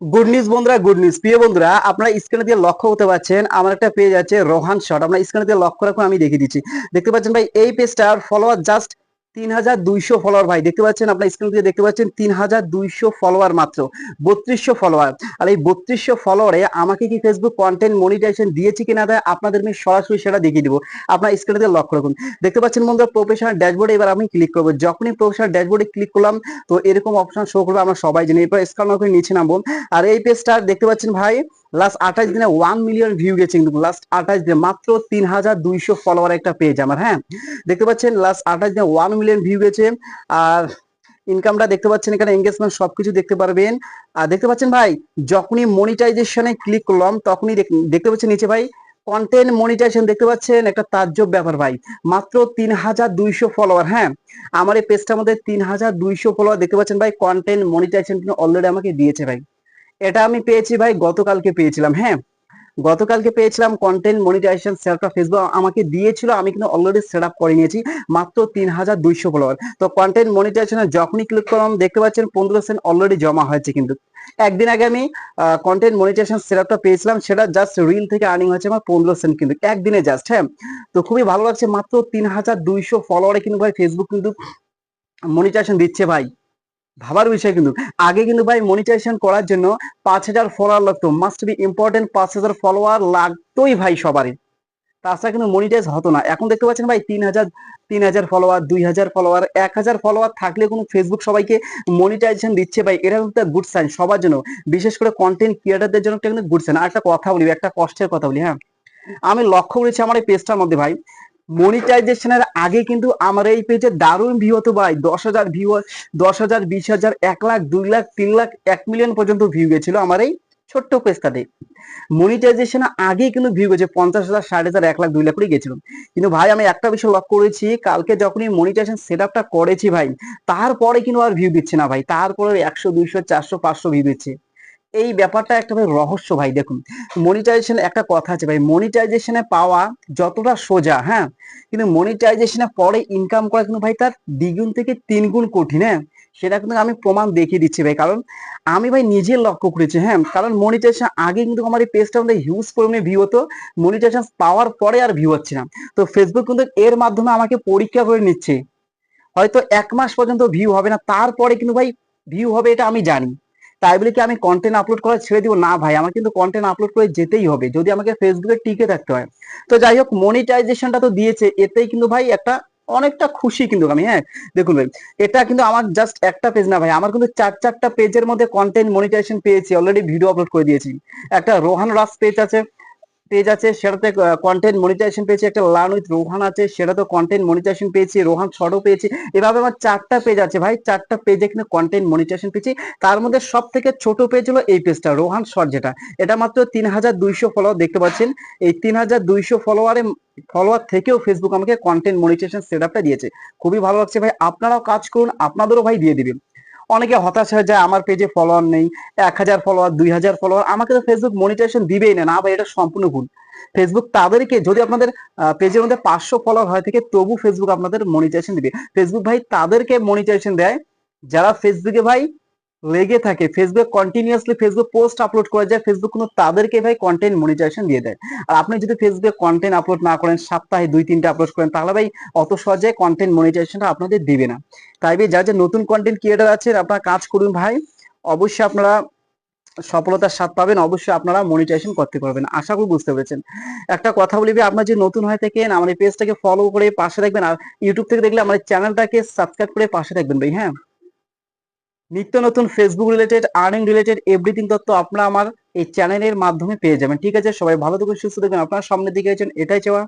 Good news বন্ধুরা good news প্রিয় বন্ধুরা, আপনারা স্ক্রিনে দিয়ে লক্ষ্য করতে পারছেন আমার একটা পেজ আছে রোহান শট আপনারা স্ক্রিনে দিয়ে লক্ষ্য রাখুন, আমি দেখিয়ে দিচ্ছি। দেখতে পাচ্ছেন ভাই, এই পেজটার ফলোয়ার জাস্ট তিন হাজার দুইশো ফলোয়ার ভাই। দেখতে পাচ্ছেন আপনার স্ক্রিন দিয়ে দেখতে পাচ্ছেন তিন হাজার দুইশো ফলোয়ার মাত্র, বত্রিশশো ফলোয়ার আর এই বত্রিশশো ফলোয়ারে আমাকে কি ফেসবুক কন্টেন্ট মনিটাইজেশন দিয়েছি কিনা দেয় আপনাদের আমি সরাসরি সেটা দেখিয়ে দিব। আপনার স্ক্রিনে দিয়ে লক্ষ্য রাখুন। দেখতে পাচ্ছেন বন্ধুরা প্রফেশনাল ড্যাশবোর্ডে এবার আমি ক্লিক করব। যখনই প্রফেশনাল ড্যাশবোর্ডে ক্লিক করলাম, তো এরকম অপশন শো করবে, আমরা সবাই জানি। এরপর স্ক্রল করে নিচে নামবো। আর এই পেজটা দেখতে পাচ্ছেন ভাই লাস্ট আঠাশ দিনে ওয়ান মিলিয়ন ভিউ গেছে কিন্তু লাস্ট আঠাশ দিনে মাত্র তিন হাজার দুইশো ফলোয়ার একটা পেজ আমার হ্যাঁ? দেখতে পাচ্ছেন লাস্ট আঠাশ দিনে ওয়ান মিলিয়ন ভিউ গেছে, আর ইনকামটা দেখতে পাচ্ছেন এখানে এঙ্গেজমেন্ট সবকিছু দেখতে পারবেন। আর দেখতে পাচ্ছেন ভাই, যখনই মনিটাইজেশনে ক্লিক করলাম, তখনই দেখ- দেখতে পাচ্ছেন নিচে ভাই কন্টেন্ট মনিটাইজেশন দেখতে পাচ্ছেন একটা তাজ্জব ব্যাপার ভাই, মাত্র তিন হাজার দুইশো ফলোয়ার হ্যাঁ? আমার এই পেজটার মধ্যে তিন হাজার দুইশো ফলোয়ার দেখতে পাচ্ছেন ভাই কন্টেন্ট মনিটাইজেশন অলরেডি আমাকে দিয়েছে ভাই। এটা আমি পেয়েছি ভাই, গতকালকে পেয়েছিলাম হ্যাঁ। গতকালকে পেয়েছিলাম কন্টেন্ট মনিটাইজেশন সেটআপ ফেসবুক আমাকে দিয়েছিল, আমি কিন্তু অলরেডি সেট আপ করে নিয়েছি, মাত্র তিন হাজার দুইশো ফলোয়ার তো কন্টেন্ট মনিটাইজেশনে যখনই ক্লিক করলাম, দেখতে পাচ্ছেন পনেরো সেন্ট অলরেডি জমা হয়েছে কিন্তু। একদিন আগে আমি কন্টেন্ট মনিটাইজেশন সেটআপটা পেয়েছিলাম, সেটা জাস্ট রিল থেকে আর্নিং হয়েছে আমার পনেরো সেন্ট কিন্তু, একদিনে জাস্ট হ্যাঁ। তো খুবই ভালো লাগছে, মাত্র তিন হাজার দুইশো ফলোয়ারে কিন্তু ভাই ফেসবুক কিন্তু মনিটাইজেশন দিচ্ছে ভাই। ভাবার বিষয় কিন্তু। আগে কিন্তু ভাই মনিটাইজেশন করার জন্য পাঁচ হাজার ফলোয়ার লাগতো। মাস্ট বি ইম্পর্টেন্ট পাঁচ হাজার ফলোয়ার লাগতোই ভাই সবারই। তাছাড়া কিন্তু মনিটাইজ হতো না। এখন দেখতে পাচ্ছেন ভাই তিন হাজার তিন হাজার ফলোয়ার দুই হাজার ফলোয়ার এক হাজার ফলোয়ার থাকলে কোনো ফেসবুক সবাইকে মনিটাইজেশন দিচ্ছে ভাই। এটা কিন্তু গুড সাইন সবার জন্য। বিশেষ করে কন্টেন্ট ক্রিয়েটারদের জন্য একটা কিন্তু গুড সাইন আর একটা কথা বলি, একটা কষ্টের কথা বলি হ্যাঁ? আমি লক্ষ্য করেছি আমার এই পেজটার মধ্যে ভাই। মনিটাইজেশনের আগে কিন্তু আমার এই পেজে দারুণ ভিউ হতো ভাই। দশ হাজার ভিউ দশ হাজার, বিশ হাজার, এক লাখ, দুই লাখ, তিন লাখ, এক মিলিয়ন পর্যন্ত ভিউ গেছিল আমার এই ছোট্ট পেজটাতে মনিটাইজেশন আগে কিন্তু ভিউ গেছে পঞ্চাশ হাজার, ষাট হাজার, এক লাখ, দুই লাখ করে গেছিল। কিন্তু ভাই, আমি একটা বিষয় লক্ষ্য করেছি, কালকে যখনই মনিটাইজেশন সেট আপটা করেছি ভাই, তারপরে কিন্তু আর ভিউ দিচ্ছে না ভাই। তারপরে একশো, দুইশো, চারশো, পাঁচশো ভিউ দিচ্ছে। এই ব্যাপারটা একটা ভাই রহস্য ভাই, দেখুন। মনিটাইজেশন একটা কথা আছে ভাই মনিটাইজেশনে পাওয়া যতটা সোজা হ্যাঁ? কিন্তু মনিটাইজেশনে পরে ইনকাম করা কিন্তু ভাই তার দ্বিগুণ থেকে তিন গুণ কঠিন হ্যাঁ? সেটা কিন্তু আমি প্রমাণ দেখিয়ে দিচ্ছি ভাই, কারণ আমি ভাই নিজে লক্ষ্য করেছি হ্যাঁ? কারণ মনিটাইজেশন আগে কিন্তু আমার এই পেজটা মধ্যে হিউজ পরিমাণে ভিউ হতো মনিটাইজেশন পাওয়ার পরে আর ভিউ হচ্ছে না। তো ফেসবুক কিন্তু এর মাধ্যমে আমাকে পরীক্ষা করে নিচ্ছে। হয়তো এক মাস পর্যন্ত ভিউ হবে না, তারপরে কিন্তু ভাই ভিউ হবে এটা আমি জানি। তাই বলে কি আমি কন্টেন্ট আপলোড করা ছেড়ে দিব? না ভাই, আমার কিন্তু কন্টেন্ট আপলোড করে যেতেই হবে, যদি আমাকে ফেসবুকে টিকে থাকতে হয়। তো যাই হোক মনিটাইজেশনটা তো দিয়েছে, এতেই কিন্তু ভাই একটা অনেকটা খুশি কিন্তু আমি হ্যাঁ? দেখুন ভাই, এটা কিন্তু আমার জাস্ট একটা পেজ না ভাই, আমার কিন্তু চার চারটা পেজের মধ্যে কন্টেন্ট মনিটাইজেশন পেয়েছি অলরেডি ভিডিও আপলোড করে দিয়েছি। একটা রোহান রাস পেজ আছে পেজ আছে সেটাতে কন্টেন্ট মনিটাইজেশন পেয়েছি একটা লার্ন উইথ রোহান আছে সেটাতে কন্টেন্ট মনিটাইজেশন পেয়েছি, রোহান শর্টও পেয়েছি। এভাবে আমার চারটা পেজ আছে ভাই, চারটা পেজে কিন্তু কন্টেন্ট মনিটাইজেশন পেয়েছি। তার মধ্যে সব থেকে ছোট পেজ হলো এই পেজটা রোহান শর্ট যেটা। এটা মাত্র তিন হাজার দুইশো ফলোয়ার দেখতে পাচ্ছেন। এই তিন হাজার দুইশো ফলোয়ারে ফলোয়ার থেকেও ফেসবুক আমাকে কন্টেন্ট মনিটাইজেশন সেট দিয়েছে। খুবই ভালো লাগছে ভাই, আপনারাও কাজ করুন, আপনাদেরও ভাই দিয়ে দিবেন। অনেকে হতাশ হয়ে যায়, আমার পেজে ফলোয়ার নেই, এক হাজার ফলোয়ার দুই হাজার ফলোয়ার আমাকে তো ফেসবুক মনিটাইজেশন দিবেই না না ভাই, এটা সম্পূর্ণ ভুল। ফেসবুক তাদেরকে, যদি আপনাদের পেজের মধ্যে পাঁচশো ফলোয়ার হয় থেকে তবু ফেসবুক আপনাদের মনিটাইজেশন দিবে। ফেসবুক ভাই তাদেরকে মনিটাইজেশন দেয়, যারা ফেসবুকে ভাই লেগে থাকে। Facebook continuously Facebook post upload করে যায়। ফেসবুক কিন্তু তাদেরকে ভাই কন্টেন্ট মনিটাইজেশন দিয়ে দেয়। আর আপনি যদি ফেসবুকে কন্টেন্ট আপলোড না করেন, সপ্তাহে দুই, তিনটা আপলোড করেন, তাহলে ভাই অত সহজে কন্টেন্ট মনিটাইজেশনটা আপনাদের দিবে না। তাই ভাই যা যে নতুন কন্টেন্ট ক্রিয়েটার আছেন আপনারা কাজ করুন ভাই। অবশ্যই আপনারা সফলতার স্বাদ পাবেন। অবশ্যই আপনারা মনিটাইজেশন করতে পারবেন। আশা করি বুঝতে পেরেছেন। একটা কথা বলি আপনারা যে নতুন হয়ে থাকেন, আমার এই পেজটাকে ফলো করে পাশে রাখবেন আর ইউটিউব থেকে দেখলে আমার চ্যানেলটাকে সাবস্ক্রাইব করে পাশে রাখবেন ভাই হ্যাঁ? নিত্য নতুন Facebook related earning related everything তথ্য আপনারা আমার এই চ্যানেলের মাধ্যমে পেয়ে যাবেন। ঠিক আছে, সবাই ভালো থাকুন, সুস্থ থাকবেন আপনার সামনের দিকে আছেন, এটাই চাওয়া।